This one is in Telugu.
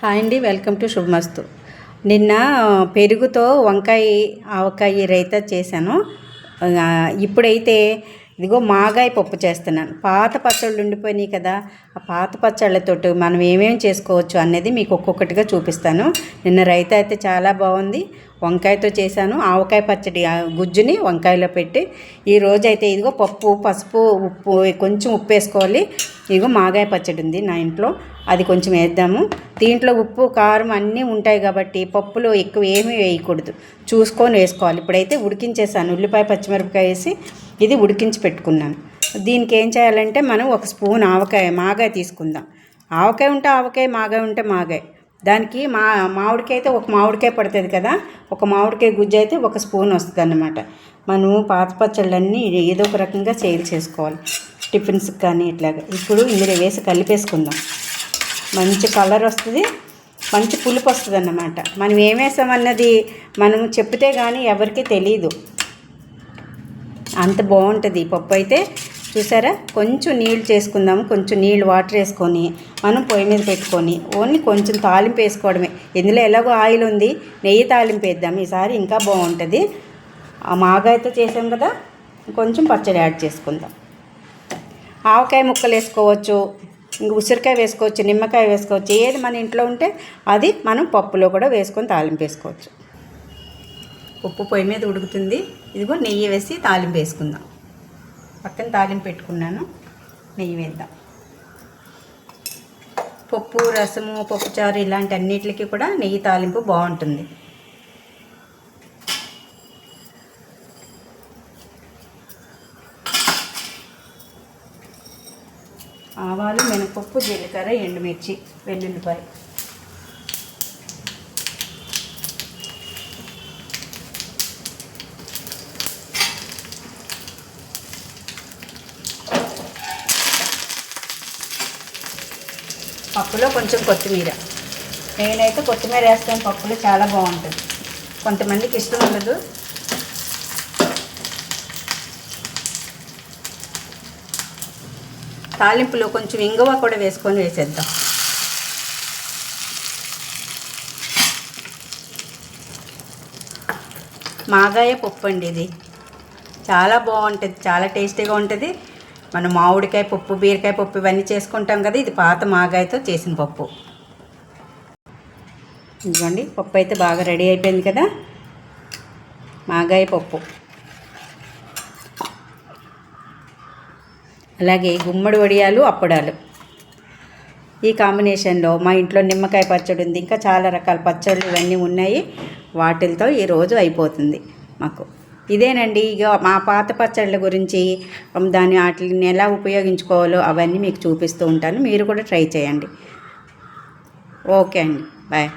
హాయ్ అండి వెల్కమ్ టు శుభమస్తు. నిన్న పెరుగుతో వంకాయ ఆవకాయ రైత చేశాను. ఇప్పుడైతే ఇదిగో మాగాయ పప్పు చేస్తున్నాను. పాత పచ్చళ్ళు ఉండిపోయినాయి కదా ఆ పాత పచ్చళ్ళతో మనం ఏమేమి చేసుకోవచ్చు అనేది మీకు ఒక్కొక్కటిగా చూపిస్తాను. నిన్న రైత అయితే చాలా బాగుంది. వంకాయతో చేశాను. ఆవకాయ పచ్చడి ఆ గుజ్జుని వంకాయలో పెట్టి ఈ రోజైతే అయితే ఇదిగో పప్పు పసుపు ఉప్పు కొంచెం ఉప్పు వేసుకోవాలి. ఇదిగో మాగాయ పచ్చడి ఉంది నా ఇంట్లో. అది కొంచెం వేద్దాము. దీంట్లో ఉప్పు కారం అన్నీ ఉంటాయి కాబట్టి పప్పులో ఎక్కువ ఏమీ వేయకూడదు. చూసుకొని వేసుకోవాలి. ఇప్పుడైతే ఉడికించేసాను. ఉల్లిపాయ పచ్చిమిరపకాయ వేసి ఇది ఉడికించి పెట్టుకున్నాను. దీనికి ఏం చేయాలంటే మనం ఒక స్పూన్ ఆవకాయ మాగాయ తీసుకుందాం. ఆవకాయ ఉంటే ఆవకాయ మాగాయ ఉంటే మాగాయ. దానికి మా మామిడికాయ అయితే ఒక మామిడికాయ పడుతుంది కదా ఒక మామిడికాయ గుజ్జు అయితే ఒక స్పూన్ వస్తుంది అన్నమాట మనం పాత పచ్చళ్ళన్నీ ఏదో ఒక రకంగా సేల్ చేసుకోవాలి. టిఫిన్స్కి కానీ ఇట్లాగా. ఇప్పుడు ఇందులో వేసి కలిపేసుకుందాం. మంచి కలర్ వస్తుంది మంచి పులుపు వస్తుంది అన్నమాట మనం ఏమేసామన్నది మనం చెప్తే కానీ ఎవరికీ తెలియదు అంత బాగుంటుంది ఈ పప్పు అయితే. చూసారా? కొంచెం నీళ్ళు చేసుకుందాము. కొంచెం నీళ్ళు వాటర్ వేసుకొని మనం పొయ్యి మీద పెట్టుకొని ఓన్లీ కొంచెం తాలింపు వేసుకోవడమే. ఇందులో ఎలాగో ఆయిల్ ఉంది నెయ్యి తాలింపు వేద్దాం. ఈసారి ఇంకా బాగుంటుంది. ఆ మాగాయతో చేసాం కదా కొంచెం పచ్చడి యాడ్ చేసుకుందాం. ఆవకాయ ముక్కలు వేసుకోవచ్చు ఇంకా ఉసిరికాయ వేసుకోవచ్చు నిమ్మకాయ వేసుకోవచ్చు ఏది మన ఇంట్లో ఉంటే అది మనం పప్పులో కూడా వేసుకొని తాలింపు వేసుకోవచ్చు. ఉప్పు పొయ్యి మీద ఉడుకుతుంది. ఇదిగో నెయ్యి వేసి తాలింపు వేసుకుందాం. పక్కన తాలింపు పెట్టుకున్నాను. నెయ్యి వేద్దాం. పప్పు రసము పప్పుచారు ఇలాంటి అన్నిటికీ కూడా నెయ్యి తాలింపు బాగుంటుంది. ఆవాలు మినపప్పు జీలకర్ర ఎండుమిర్చి వెల్లుల్లిపాయ. పప్పులో కొంచెం కొత్తిమీర. నేనైతే కొత్తిమీర వేస్తాను పప్పులో చాలా బాగుంటుంది. కొంతమందికి ఇష్టం ఉండదు. తాలింపులో కొంచెం ఇంగువ కూడా వేసుకొని వేసేద్దాం. మాగాయ పప్పు అండి ఇది. చాలా బాగుంటుంది చాలా టేస్టీగా ఉంటుంది. మనం మామిడికాయ పప్పు బీరకాయ పప్పు ఇవన్నీ చేసుకుంటాం కదా ఇది పాత మాగాయతో చేసిన పప్పు. ఇదిగోండి పప్పు అయితే బాగా రెడీ అయిపోయింది కదా. మాగాయ పప్పు. అలాగే గుమ్మడి వడియాలు అప్పడాలు. ఈ కాంబినేషన్లో మా ఇంట్లో నిమ్మకాయ పచ్చడి ఉంది. ఇంకా చాలా రకాల పచ్చళ్ళు ఇవన్నీ ఉన్నాయి. వాటితో ఈరోజు అయిపోతుంది మాకు. ఇదేనండి ఇక మా పాత పచ్చళ్ళ గురించి దాని వాటిని ఎలా ఉపయోగించుకోవాలో అవన్నీ మీకు చూపిస్తూ ఉంటాను. మీరు కూడా ట్రై చేయండి. ఓకే అండి. బాయ్.